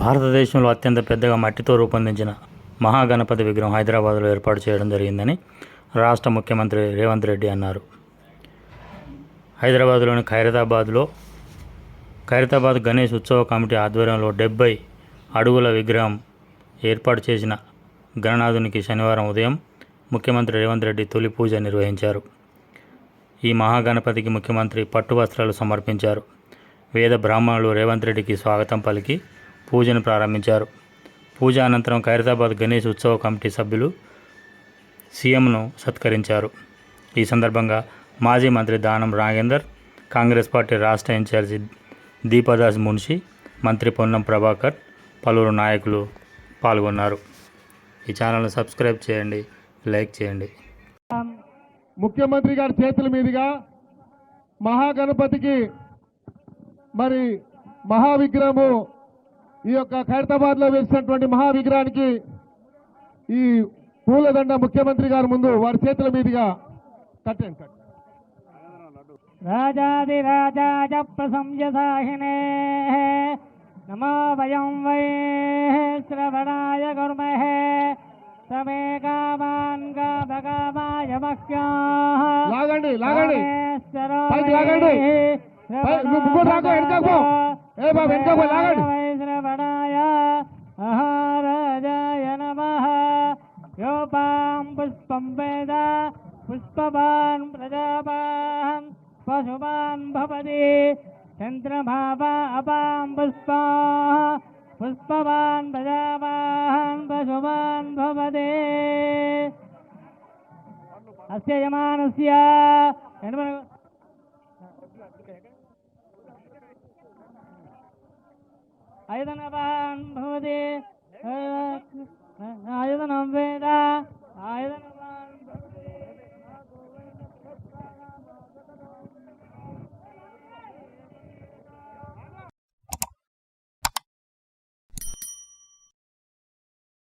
భారతదేశంలో అత్యంత పెద్దగా మట్టితో రూపొందించిన మహాగణపతి విగ్రహం హైదరాబాద్లో ఏర్పాటు చేయడం జరిగిందని రాష్ట్ర ముఖ్యమంత్రి రేవంత్ రెడ్డి అన్నారు. హైదరాబాద్లోని ఖైరతాబాద్లో ఖైరతాబాద్ గణేష్ ఉత్సవ కమిటీ ఆధ్వర్యంలో డెబ్బై అడుగుల విగ్రహం ఏర్పాటు చేసిన గణనాథునికి శనివారం ఉదయం ముఖ్యమంత్రి రేవంత్ రెడ్డి తొలి పూజ నిర్వహించారు. ఈ మహాగణపతికి ముఖ్యమంత్రి పట్టు వస్త్రాలు సమర్పించారు. వేద బ్రాహ్మణులు రేవంత్ రెడ్డికి స్వాగతం పలికి పూజను ప్రారంభించారు. పూజ అనంతరం ఖైరతాబాద్ గణేష్ ఉత్సవ కమిటీ సభ్యులు సీఎంను సత్కరించారు. ఈ సందర్భంగా మాజీ మంత్రి దానం రాగేందర్ కాంగ్రెస్ పార్టీ రాష్ట్ర ఇన్ఛార్జి దీపదాస్ మున్షి మంత్రి పొన్నం ప్రభాకర్ పలువురు నాయకులు పాల్గొన్నారు. ఈ ఛానల్ను సబ్స్క్రైబ్ చేయండి లైక్ చేయండి. ముఖ్యమంత్రి గారి చేతుల మీదుగా మహాగణపతికి మరి మహావిగ్రహము ఈ యొక్క ఖైరతాబాద్లో వేసినటువంటి మహావిగ్రహానికి ఈ పూలదండ ముఖ్యమంత్రి గారి ముందు వారి చేతుల మీదుగా కట్టండి కట్టండి. రాజాదిరాజాయ ప్రశంససాహినే నమో వయం వై శ్రవణాయ కుర్మహే సమే కామాన్ కామకామాయ లాగండి లాగండి లాగండి. ఏ బాబు, లాగండి. యోపాం పుష్పం వేద పుష్పవాన్ ప్రజాపాన్ పశుమాన్ భవతి చంద్రమావా అపాం పుష్పా పుష్పవాన్ ప్రజాపాన్ పశుమాన్ భవతి అస్య యమానస్య ఎనమ- ఐదనవాన్ భవతి